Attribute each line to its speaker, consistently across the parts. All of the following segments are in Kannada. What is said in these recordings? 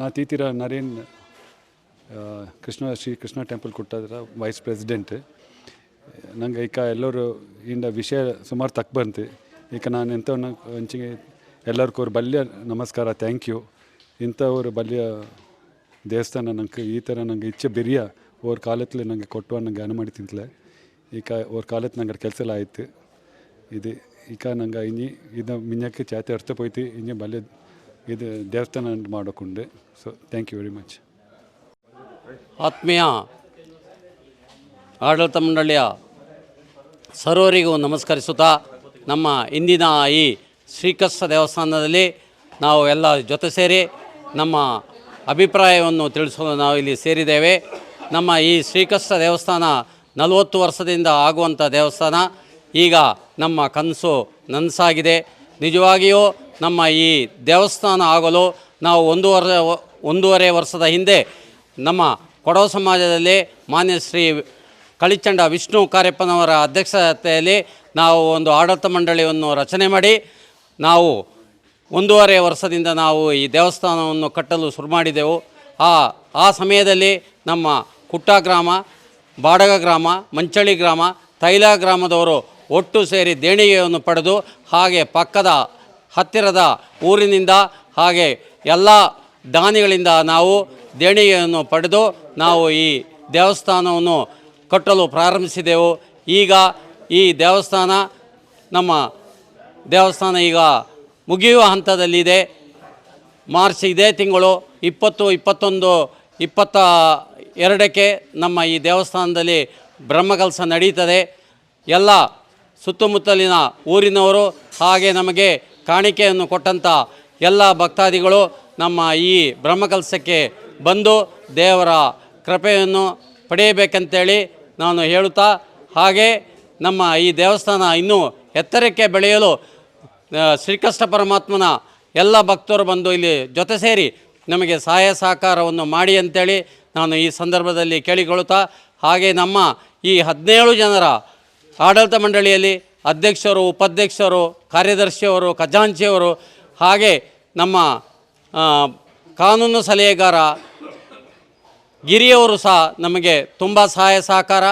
Speaker 1: ನಾ ತೀತಿರ ನರೇನ್ ಕೃಷ್ಣ, ಶ್ರೀ ಕೃಷ್ಣ ಟೆಂಪಲ್ ಕೊಟ್ಟದ್ರ ವೈಸ್ ಪ್ರೆಸಿಡೆಂಟ್ ನಂಗೆ ಈಗ ಎಲ್ಲರೂ ಇಂದ ವಿಷಯ ಸುಮಾರು ತಕ್ಕ ಬಂತು. ಈಗ ನಾನು ಎಂಥವನ್ನ ಹಂಚಿಗೆ ಎಲ್ಲರಿಗೂ ಅವ್ರು ಬಲ್ಯ ನಮಸ್ಕಾರ ಥ್ಯಾಂಕ್ ಯು ಇಂಥವ್ರ ಬಲ್ಯ ದೇವಸ್ಥಾನ ನಂಗೆ ಈ ಥರ ನಂಗೆ ಇಚ್ಛೆ ಬಿರಿಯ. ಅವ್ರ ಕಾಲತ್ಲೆ ನಂಗೆ ಕೊಟ್ಟು ನಂಗೆ ಅನು ಮಾಡಿ ತಿಂತಲೆ ಈಗ ಅವ್ರ ಕಾಲತ್ ನಂಗೆ ಕೆಲಸ ಎಲ್ಲ ಆಯಿತು. ಇದು ಈಗ ನಂಗೆ ಇನ್ನಿ ಇದು ಮಿನ್ಯಕ್ಕೆ ಚಾತೆ ಅರ್ಥ ಪೋಯ್ತಿ, ಇನ್ನೇ ಬಲ್ಯ ಇದು ದೇವಸ್ಥಾನ ಮಾಡಿಕೊಂಡೆ. So thank you very much
Speaker 2: ಆತ್ಮೀಯ ಆಡಳಿತ ಮಂಡಳಿಯ ಸರ್ವರಿಗೂ ನಮಸ್ಕರಿಸುತ್ತಾ ನಮ್ಮ ಇಂದಿನ ಈ ಶ್ರೀಕೃಷ್ಣ ದೇವಸ್ಥಾನದಲ್ಲಿ ನಾವು ಎಲ್ಲ ಜೊತೆ ಸೇರಿ ನಮ್ಮ ಅಭಿಪ್ರಾಯವನ್ನು ತಿಳಿಸಲು ನಾವು ಇಲ್ಲಿ ಸೇರಿದ್ದೇವೆ. ನಮ್ಮ ಈ ಶ್ರೀಕೃಷ್ಣ ದೇವಸ್ಥಾನ ನಲವತ್ತು ವರ್ಷದಿಂದ ಆಗುವಂಥ ದೇವಸ್ಥಾನ. ಈಗ ನಮ್ಮ ಕನಸು ನನಸಾಗಿದೆ. ನಿಜವಾಗಿಯೂ ನಮ್ಮ ಈ ದೇವಸ್ಥಾನ ಆಗಲು ನಾವು ಒಂದೂವರೆ ಒಂದೂವರೆ ವರ್ಷದ ಹಿಂದೆ ನಮ್ಮ ಕೊಡವ ಸಮಾಜದಲ್ಲಿ ಮಾನ್ಯ ಶ್ರೀ ಕಳಿಚಂಡ ವಿಷ್ಣು ಕಾರ್ಯಪ್ಪನವರ ಅಧ್ಯಕ್ಷತೆಯಲ್ಲಿ ನಾವು ಒಂದು ಆಡಳಿತ ಮಂಡಳಿಯನ್ನು ರಚನೆ ಮಾಡಿ ನಾವು ಒಂದೂವರೆ ವರ್ಷದಿಂದ ನಾವು ಈ ದೇವಸ್ಥಾನವನ್ನು ಕಟ್ಟಲು ಶುರು ಮಾಡಿದೆವು. ಆ ಆ ಸಮಯದಲ್ಲಿ ನಮ್ಮ ಕುಟ್ಟ ಗ್ರಾಮ, ಬಾಡಗ ಗ್ರಾಮ ಮಂಚಳಿ ಗ್ರಾಮ, ತೈಲ ಗ್ರಾಮದವರು ಒಟ್ಟು ಸೇರಿ ದೇಣಿಗೆಯನ್ನು ಪಡೆದು ಹಾಗೆ ಪಕ್ಕದ ಹತ್ತಿರದ ಊರಿನಿಂದ ಹಾಗೆ ಎಲ್ಲ ದಾನಿಗಳಿಂದ ನಾವು ದೇಣಿಗೆಯನ್ನು ಪಡೆದು ನಾವು ಈ ದೇವಸ್ಥಾನವನ್ನು ಕಟ್ಟಲು ಪ್ರಾರಂಭಿಸಿದೆವು. ಈಗ ಈ ದೇವಸ್ಥಾನ ನಮ್ಮ ದೇವಸ್ಥಾನ ಈಗ ಮುಗಿಯುವ ಹಂತದಲ್ಲಿದೆ. ಮಾರ್ಚ್ ಇದೇ ತಿಂಗಳು ಇಪ್ಪತ್ತು, ಇಪ್ಪತ್ತೊಂದು, ಇಪ್ಪತ್ತ ಎರಡಕ್ಕೆ ನಮ್ಮ ಈ ದೇವಸ್ಥಾನದಲ್ಲಿ ಬ್ರಹ್ಮಕಲಸ ನಡೀತದೆ. ಎಲ್ಲ ಸುತ್ತಮುತ್ತಲಿನ ಊರಿನವರು ಹಾಗೆ ನಮಗೆ ಕಾಣಿಕೆಯನ್ನು ಕೊಟ್ಟಂಥ ಎಲ್ಲ ಭಕ್ತಾದಿಗಳು ನಮ್ಮ ಈ ಬ್ರಹ್ಮಕಲಸಕ್ಕೆ ಬಂದು ದೇವರ ಕೃಪೆಯನ್ನು ಪಡೆಯಬೇಕಂತೇಳಿ ನಾನು ಹೇಳುತ್ತಾ, ಹಾಗೆ ನಮ್ಮ ಈ ದೇವಸ್ಥಾನ ಇನ್ನೂ ಎತ್ತರಕ್ಕೆ ಬೆಳೆಯಲು ಶ್ರೀಕೃಷ್ಣ ಪರಮಾತ್ಮನ ಎಲ್ಲ ಭಕ್ತರು ಬಂದು ಇಲ್ಲಿ ಜೊತೆ ಸೇರಿ ನಮಗೆ ಸಹಾಯ ಸಹಕಾರವನ್ನು ಮಾಡಿ ಅಂತೇಳಿ ನಾನು ಈ ಸಂದರ್ಭದಲ್ಲಿ ಕೇಳಿಕೊಳ್ಳುತ್ತಾ, ಹಾಗೆ ನಮ್ಮ ಈ ಹದಿನೇಳು ಜನರ ಆಡಳಿತ ಮಂಡಳಿಯಲ್ಲಿ ಅಧ್ಯಕ್ಷರು, ಉಪಾಧ್ಯಕ್ಷರು, ಕಾರ್ಯದರ್ಶಿಯವರು, ಖಜಾಂಚಿಯವರು, ಹಾಗೆ ನಮ್ಮ ಕಾನೂನು ಸಲಹೆಗಾರ ಗಿರಿಯವರು ಸಹ ನಮಗೆ ತುಂಬ ಸಹಾಯ ಸಹಕಾರ.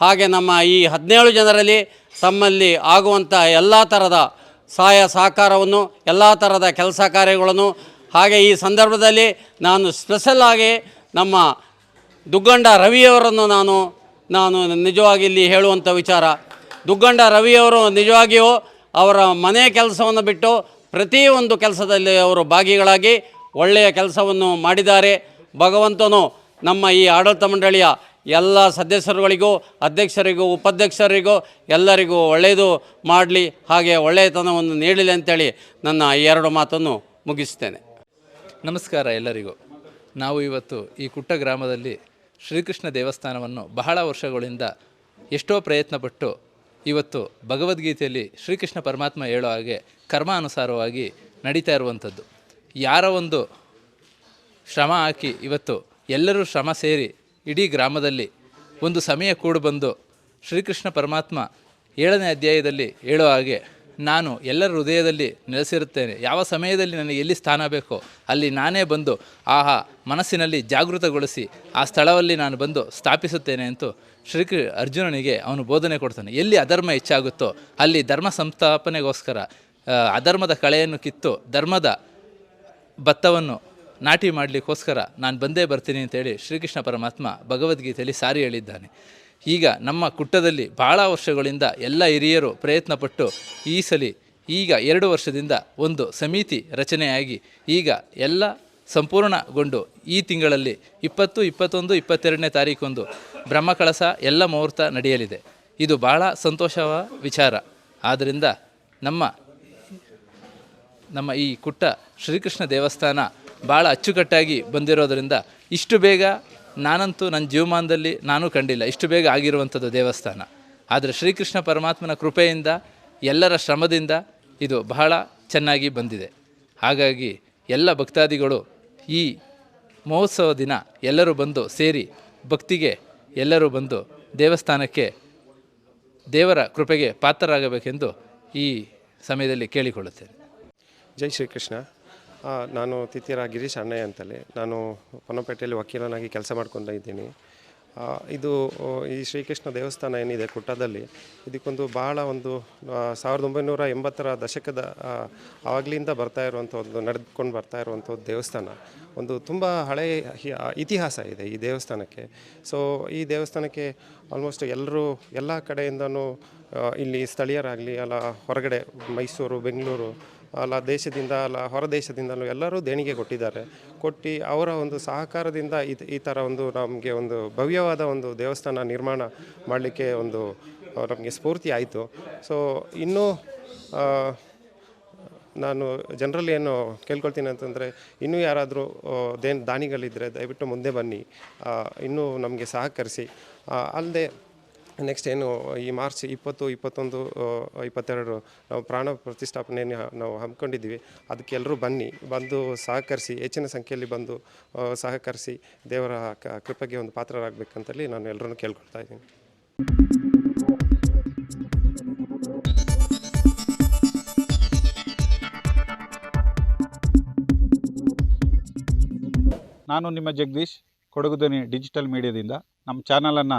Speaker 2: ಹಾಗೆ ನಮ್ಮ ಈ ಹದಿನೇಳು ಜನರಲ್ಲಿ ತಮ್ಮಲ್ಲಿ ಆಗುವಂಥ ಎಲ್ಲ ಥರದ ಸಹಾಯ ಸಹಕಾರವನ್ನು, ಎಲ್ಲ ಥರದ ಕೆಲಸ ಕಾರ್ಯಗಳನ್ನು, ಹಾಗೆ ಈ ಸಂದರ್ಭದಲ್ಲಿ ನಾನು ಸ್ಪೆಷಲ್ ಆಗಿ ನಮ್ಮ ದುಗ್ಗಂಡ ರವಿಯವರನ್ನು ನಾನು ನಾನು ನಿಜವಾಗಿ ಇಲ್ಲಿ ಹೇಳುವಂಥ ವಿಚಾರ ದುಗ್ಗಂಡ ರವಿಯವರು ನಿಜವಾಗಿಯೂ ಅವರ ಮನೆ ಕೆಲಸವನ್ನು ಬಿಟ್ಟು ಪ್ರತಿಯೊಂದು ಕೆಲಸದಲ್ಲಿ ಅವರು ಭಾಗಿಗಳಾಗಿ ಒಳ್ಳೆಯ ಕೆಲಸವನ್ನು ಮಾಡಿದ್ದಾರೆ. ಭಗವಂತನು ನಮ್ಮ ಈ ಆಡಳಿತ ಮಂಡಳಿಯ ಎಲ್ಲ ಸದಸ್ಯರುಗಳಿಗೂ, ಅಧ್ಯಕ್ಷರಿಗೂ, ಉಪಾಧ್ಯಕ್ಷರಿಗೂ ಎಲ್ಲರಿಗೂ ಒಳ್ಳೆಯದು ಮಾಡಲಿ, ಹಾಗೆ ಒಳ್ಳೆಯತನವನ್ನು ನೀಡಲಿ ಅಂತೇಳಿ ನನ್ನ ಈ ಎರಡು ಮಾತನ್ನು ಮುಗಿಸ್ತೇನೆ
Speaker 3: ನಮಸ್ಕಾರ ಎಲ್ಲರಿಗೂ. ನಾವು ಇವತ್ತು ಈ ಕುಟ್ಟ ಗ್ರಾಮದಲ್ಲಿ ಶ್ರೀಕೃಷ್ಣ ದೇವಸ್ಥಾನವನ್ನು ಬಹಳ ವರ್ಷಗಳಿಂದ ಎಷ್ಟೋ ಪ್ರಯತ್ನಪಟ್ಟು ಇವತ್ತು ಭಗವದ್ಗೀತೆಯಲ್ಲಿ ಶ್ರೀಕೃಷ್ಣ ಪರಮಾತ್ಮ ಹೇಳೋ ಹಾಗೆ ಕರ್ಮಾನುಸಾರವಾಗಿ ನಡೀತಾ ಇರುವಂಥದ್ದು. ಯಾರ ಒಂದು ಶ್ರಮ ಹಾಕಿ ಇವತ್ತು ಎಲ್ಲರೂ ಶ್ರಮ ಸೇರಿ ಇಡೀ ಗ್ರಾಮದಲ್ಲಿ ಒಂದು ಸಮಯ ಕೂಡು ಬಂದು ಶ್ರೀಕೃಷ್ಣ ಪರಮಾತ್ಮ ಏಳನೇ ಅಧ್ಯಾಯದಲ್ಲಿ ಹೇಳೋ ಹಾಗೆ, ನಾನು ಎಲ್ಲರ ಹೃದಯದಲ್ಲಿ ನೆಲೆಸಿರುತ್ತೇನೆ. ಯಾವ ಸಮಯದಲ್ಲಿ ನನಗೆ ಎಲ್ಲಿ ಸ್ಥಾನ ಬೇಕೋ ಅಲ್ಲಿ ನಾನೇ ಬಂದು ಆಹಾ ಮನಸ್ಸಿನಲ್ಲಿ ಜಾಗೃತಗೊಳಿಸಿ ಆ ಸ್ಥಳದಲ್ಲಿ ನಾನು ಬಂದು ಸ್ಥಾಪಿಸುತ್ತೇನೆ ಅಂತೂ ಶ್ರೀಕೃ ಅರ್ಜುನನಿಗೆ ಅವನು ಬೋಧನೆ ಕೊಡ್ತಾನೆ, ಎಲ್ಲಿ ಅಧರ್ಮ ಹೆಚ್ಚಾಗುತ್ತೋ ಅಲ್ಲಿ ಧರ್ಮ ಸಂಸ್ಥಾಪನೆಗೋಸ್ಕರ ಅಧರ್ಮದ ಕಳೆಯನ್ನು ಕಿತ್ತು ಧರ್ಮದ ಭತ್ತವನ್ನು ನಾಟಿ ಮಾಡಲಿಕ್ಕೋಸ್ಕರ ನಾನು ಬಂದೇ ಬರ್ತೀನಿ ಅಂತೇಳಿ ಶ್ರೀಕೃಷ್ಣ ಪರಮಾತ್ಮ ಭಗವದ್ಗೀತೆಯಲ್ಲಿ ಸಾರಿ ಹೇಳಿದ್ದಾನೆ. ಈಗ ನಮ್ಮ ಕುಟ್ಟದಲ್ಲಿ ಭಾಳ ವರ್ಷಗಳಿಂದ ಎಲ್ಲ ಹಿರಿಯರು ಪ್ರಯತ್ನಪಟ್ಟು ಈ ಸಲಿ ಈಗ ಎರಡು ವರ್ಷದಿಂದ ಒಂದು ಸಮಿತಿ ರಚನೆಯಾಗಿ ಈಗ ಎಲ್ಲ ಸಂಪೂರ್ಣಗೊಂಡು ಈ ತಿಂಗಳಲ್ಲಿ ಇಪ್ಪತ್ತು, ಇಪ್ಪತ್ತೊಂದು, ಇಪ್ಪತ್ತೆರಡನೇ ತಾರೀಕೊಂದು ಬ್ರಹ್ಮಕಳಸ ಎಲ್ಲ ಮುಹೂರ್ತ ನಡೆಯಲಿದೆ. ಇದು ಭಾಳ ಸಂತೋಷವ ವಿಚಾರ. ಆದ್ದರಿಂದ ನಮ್ಮ ನಮ್ಮ ಈ ಕುಟ್ಟ ಶ್ರೀಕೃಷ್ಣ ದೇವಸ್ಥಾನ ಭಾಳ ಅಚ್ಚುಕಟ್ಟಾಗಿ ಬಂದಿರೋದರಿಂದ ಇಷ್ಟು ಬೇಗ ನಾನಂತೂ ನನ್ನ ಜೀವಮಾನದಲ್ಲಿ ನಾನು ಕಂಡಿಲ್ಲ. ಇಷ್ಟು ಬೇಗ ಆಗಿರುವಂಥದ್ದು ದೇವಸ್ಥಾನ. ಆದರೆ ಶ್ರೀಕೃಷ್ಣ ಪರಮಾತ್ಮನ ಕೃಪೆಯಿಂದ, ಎಲ್ಲರ ಶ್ರಮದಿಂದ ಇದು ಬಹಳ ಚೆನ್ನಾಗಿ ಬಂದಿದೆ. ಹಾಗಾಗಿ ಎಲ್ಲ ಭಕ್ತಾದಿಗಳು ಈ ಮಹೋತ್ಸವ ದಿನ ಎಲ್ಲರೂ ಬಂದು ಸೇರಿ ಭಕ್ತಿಗೆ ಎಲ್ಲರೂ ಬಂದು ದೇವಸ್ಥಾನಕ್ಕೆ ದೇವರ ಕೃಪೆಗೆ ಪಾತ್ರರಾಗಬೇಕೆಂದು ಈ ಸಮಯದಲ್ಲಿ ಕೇಳಿಕೊಳ್ಳುತ್ತೇನೆ.
Speaker 4: ಜೈ ಶ್ರೀಕೃಷ್ಣ. ನಾನು ತಿತ್ತಿರ ಗಿರೀಶ್ ಅಣ್ಣಯ್ಯ ಅಂತಲೇ. ನಾನು ಪೊನ್ನಪೇಟೆಯಲ್ಲಿ ವಕೀಲನಾಗಿ ಕೆಲಸ ಮಾಡ್ಕೊಂಡು ಇದ್ದೀನಿ. ಇದು ಈ ಶ್ರೀಕೃಷ್ಣ ದೇವಸ್ಥಾನ ಏನಿದೆ ಕುಟ್ಟದಲ್ಲಿ ಇದಕ್ಕೊಂದು ಬಹಳ ಒಂದು ಸಾವಿರದ ಒಂಬೈನೂರ ಎಂಬತ್ತರ ದಶಕದ ಆವಾಗಲಿಂದ ಬರ್ತಾ ಇರುವಂಥ ಒಂದು, ನಡೆದುಕೊಂಡು ಬರ್ತಾ ಇರುವಂಥ ದೇವಸ್ಥಾನ. ಒಂದು ತುಂಬ ಹಳೆಯ ಇತಿಹಾಸ ಇದೆ ಈ ದೇವಸ್ಥಾನಕ್ಕೆ. ಸೊ ಈ ದೇವಸ್ಥಾನಕ್ಕೆ ಆಲ್ಮೋಸ್ಟ್ ಎಲ್ಲರೂ, ಎಲ್ಲ ಕಡೆಯಿಂದನೂ ಇಲ್ಲಿ ಸ್ಥಳೀಯರಾಗಲಿ, ಅಲ್ಲ ಹೊರಗಡೆ ಮೈಸೂರು, ಬೆಂಗಳೂರು, ಅಲ್ಲ ದೇಶದಿಂದ, ಅಲ್ಲ ಹೊರ ದೇಶದಿಂದಲೂ ಎಲ್ಲರೂ ದೇಣಿಗೆ ಕೊಟ್ಟಿದ್ದಾರೆ. ಕೊಟ್ಟು ಅವರ ಒಂದು ಸಹಕಾರದಿಂದ ಈ ಈ ಥರ ಒಂದು ನಮಗೆ ಒಂದು ಭವ್ಯವಾದ ಒಂದು ದೇವಸ್ಥಾನ ನಿರ್ಮಾಣ ಮಾಡಲಿಕ್ಕೆ ಒಂದು ನಮಗೆ ಸ್ಫೂರ್ತಿ ಆಯಿತು. ಸೊ ಇನ್ನೂ ನಾನು ಜನರಲ್ಲಿ ಏನು ಕೇಳ್ಕೊಳ್ತೀನಿ ಅಂತಂದರೆ, ಇನ್ನೂ ಯಾರಾದರೂ ದೇನ್ ದಾನಿಗಳಿದ್ದರೆ ದಯವಿಟ್ಟು ಮುಂದೆ ಬನ್ನಿ. ಇನ್ನೂ ನಮಗೆ ಸಹಕರಿಸಿ. ಅಲ್ಲದೆ ನೆಕ್ಸ್ಟ್ ಏನು, ಈ ಮಾರ್ಚ್ ಇಪ್ಪತ್ತು, ಇಪ್ಪತ್ತೊಂದು ಇಪ್ಪತ್ತೆರಡು ನಾವು ಪ್ರಾಣ ಪ್ರತಿಷ್ಠಾಪನೆಯನ್ನು ನಾವು ಹಮ್ಮಿಕೊಂಡಿದ್ದೀವಿ. ಅದಕ್ಕೆ ಎಲ್ಲರೂ ಬನ್ನಿ, ಬಂದು ಸಹಕರಿಸಿ, ಹೆಚ್ಚಿನ ಸಂಖ್ಯೆಯಲ್ಲಿ ಬಂದು ಸಹಕರಿಸಿ ದೇವರ ಕೃಪೆಗೆ ಒಂದು ಪಾತ್ರರಾಗಬೇಕಂತೇಳಿ ನಾನು ಎಲ್ಲರನ್ನು ಕೇಳ್ಕೊಳ್ತಾ ಇದ್ದೀನಿ.
Speaker 5: ನಾನು ನಿಮ್ಮ ಜಗದೀಶ್ ಕೊಡಗುದನಿ ಡಿಜಿಟಲ್ ಮೀಡಿಯಾದಿಂದ. ನಮ್ಮ ಚಾನಲನ್ನು